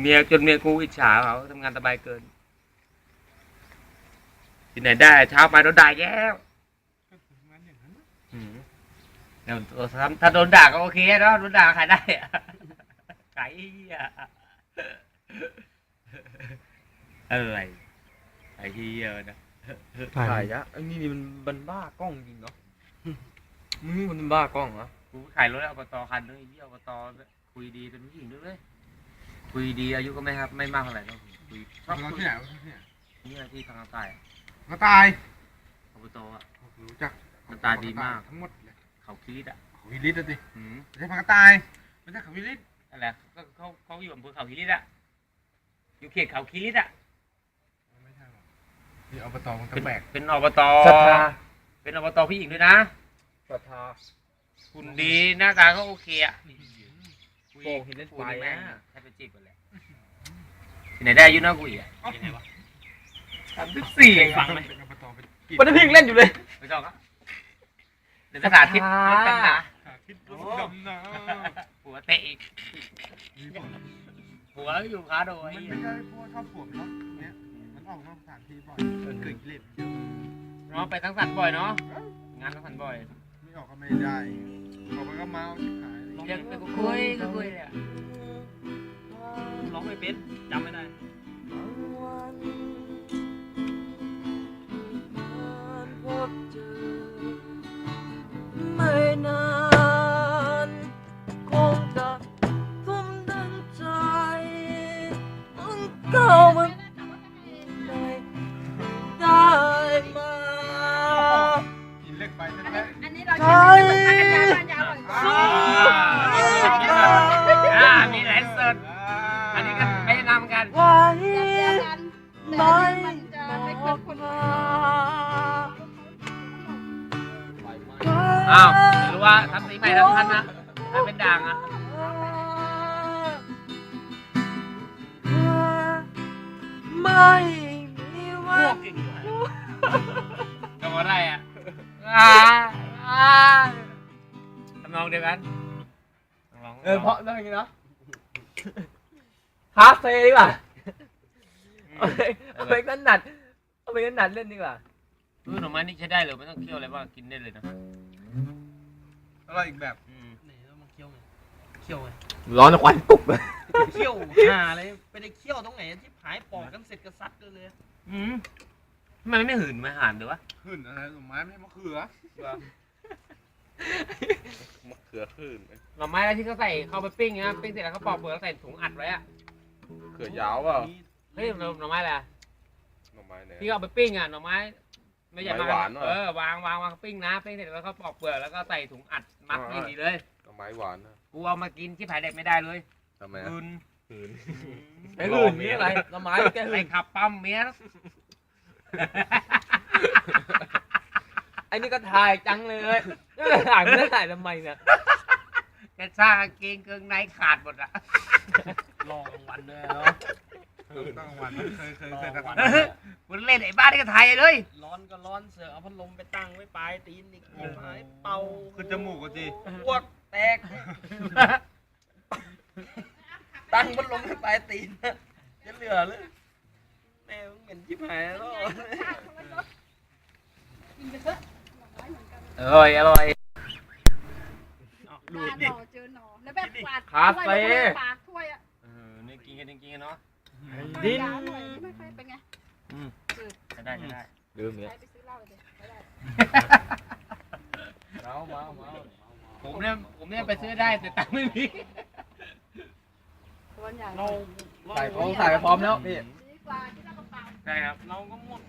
เมียจนเมียกูอิจฉาเขาทำงานสบายเกินที่ไหนได้เช้าไปโดนด่าแย่วงั้นอย่างนั้นอืมเดี๋ยวถ้าโดนด่าก็โอเคเนาะโดนด่าขายได้อะขายเหี้ยอะไรขายเหี้ยนะถ่ายยะไอ้นี่นี่มันมันบ้ากล้องจริงเนาะมึงนี่มันบ้ากล้องเหรอกูขายรถอบตคันนึงไอ้เหี้ยอบตคุยดีเป็นผู้หญิงด้วยเลย คุยดีอายุก็ไม่ครับไม่มากเท่าไหร่ต้องคุยชอบเราคุยที่ไหนวะที่ไหนเนี่ยที่ทางใต้อะมาตายอบตอะรู้จักมันตาดีมาก ทั้งหมดเลยเขาคิดอะเขาวิลิตอะดิอืมไม่ใช่พังกระตายไม่ใช่เขาวิลิตนั่นแหละก็เขาเขาอยู่อำเภอเขาคิริตอะอยู่เขตเขาคิริตอะไม่ใช่หรอกนี่อบตมันก็เป็นแบกเป็นอบตศรัทธา เป็นอบตผู้หญิงด้วยนะ ศรัทธาหุ่นดีหน้าตาก็โอเคอะ โป่งหินเล่นไฟแม่งอะแทบจะจีบกันเลยที่ไหนได้อายุน้อยกูอีกอะยังไงวะสามสิบสี่ฟังไหมเป็นอบตเป็นกิจวันนี้พี่ยังเล่นอยู่เลยไม่ต้องครับเดี๋ยวสถานที่รถกันหนาหาคิดรถดำน้หัวเตะอีกำหัวอยู่ขาโดมันยไม่ใช่พวกชอบผมเนาะเนี่ยมันออกนอกสถานที่บ่อยเกิดกิเลสเยอะเนาะไปทั้งสันบ่อยเนาะงานทั้งสันบ่อยไม่ออกก็ไม่ได้ออกมันก็เมาชิบหาย เรียกไปกูคุยก็คุยเลยอะร้องไม่เป็นจำไม่ได้ไม่นานคงจะทุ่มดังใจมันเข้ามา อันนี้ก็ไม่ได้นำกัน ไว้เดียวกันแต่ไม่อันนี้มันจะไม่เหมือนคนมาอ้าวไม่รู้ว่าทำสีใหม่ทั้งคันนะถ้าเป็นด่างอะไม่มีวันก็มาได้อะอ่าอ่าทำนองเดียวกันลองเออเพราะอะไรอย่างงี้เนาะ ฮาร์ดเซดีกว่าเอาไปเอาไปกันหนัดเอาไปกันหนัดเล่นดีกว่าเออหน่อไม้นี่ใช้ได้เลยไม่ต้องเคี่ยวอะไรบ้างกินได้เลยนะอร่อยอีกแบบอืมไหนแล้วมันเคี่ยวไงเคี่ยวไงร้อนควันปุ๊บเลยเคี่ยวหาอะไรไปได้เคี่ยวตรงไหนที่หายปอกกันเสร็จก็ซัดกันเลยอืมทำไมมันไม่หืนไม่ห่านเลยวะขึ้นอะไรหน่อไม้ไม่ใช่มะเขือมะเขือขึ้นหน่อไม้อะไรที่เขาใส่เข้าไปปิ้งนะปิ้งเสร็จแล้วเขาปอกเปลือกแล้วใส่ถุงอัดไว้อะ เขือยาวเปล่าเฮ้ยหน่อหน่อไม้อะไรอะหน่อไม้เนี่ยที่เขาเอาไปปิ้งอะหน่อไม้ ไม่ใช่หน่อไม้หวานเหรอ เออวางวางวางปิ้งนะปิ้งเสร็จแล้วเขาปอกเปลือกแล้วก็ใส่ถุงอัดมัดอย่างดีเลย หน่อไม้หวานนะกูเอามากินที่ผายเด็กไม่ได้เลยทำไมคืน ไอ้อื่นนี่อะไรหน่อไม้แกไปอื่นขับปั๊มเมียไอ้นี่ก็ถ่ายจังเลยถ่ายไม่ได้ถ่ายทำไมเนี่ย กระซ่ากางเกงเกงในขาดหมดอะ รอกลางวันด้วยเนาะตั้งวันเคยเคยเคยรอวันทำกูเล่นไอ้บ้านนี่ก็ถ่ายเลยร้อนก็ร้อนเสือกเอาพัดลมไปตั้งไว้ปลายตีนอีกหายเป่าคือจมูกก็จีอ้วกแตก ตั้งพัดลมไว้ปลายตีนจะเหลือเลยแม่มึงเหม็นชิบหายแล้ว กินไปเถอะหน่อไม้เหมือนกันอร่อย อร่อย ปลาหน่อเจอหน่อแล้ว แบบปาดคาถ้วยเฟ่แล้วก็ปากถ้วยอะเออนี่กินกันจริงๆเนาะดินยาวหน่อยไม่ค่อยเป็นไงใช้ได้ใช้ได้ลืมเนี่ยใช้ไปซื้อเหล้าเลยไม่ได้เมาเมาเมาผมเนี่ยผมเนี่ยไปซื้อได้แต่ตังค์ไม่มีตัวใหญ่เราใส่พร้อมใส่ไปพร้อมแล้วพี่ดีกว่าที่เราเปล่า ใช่ครับเราก็หมด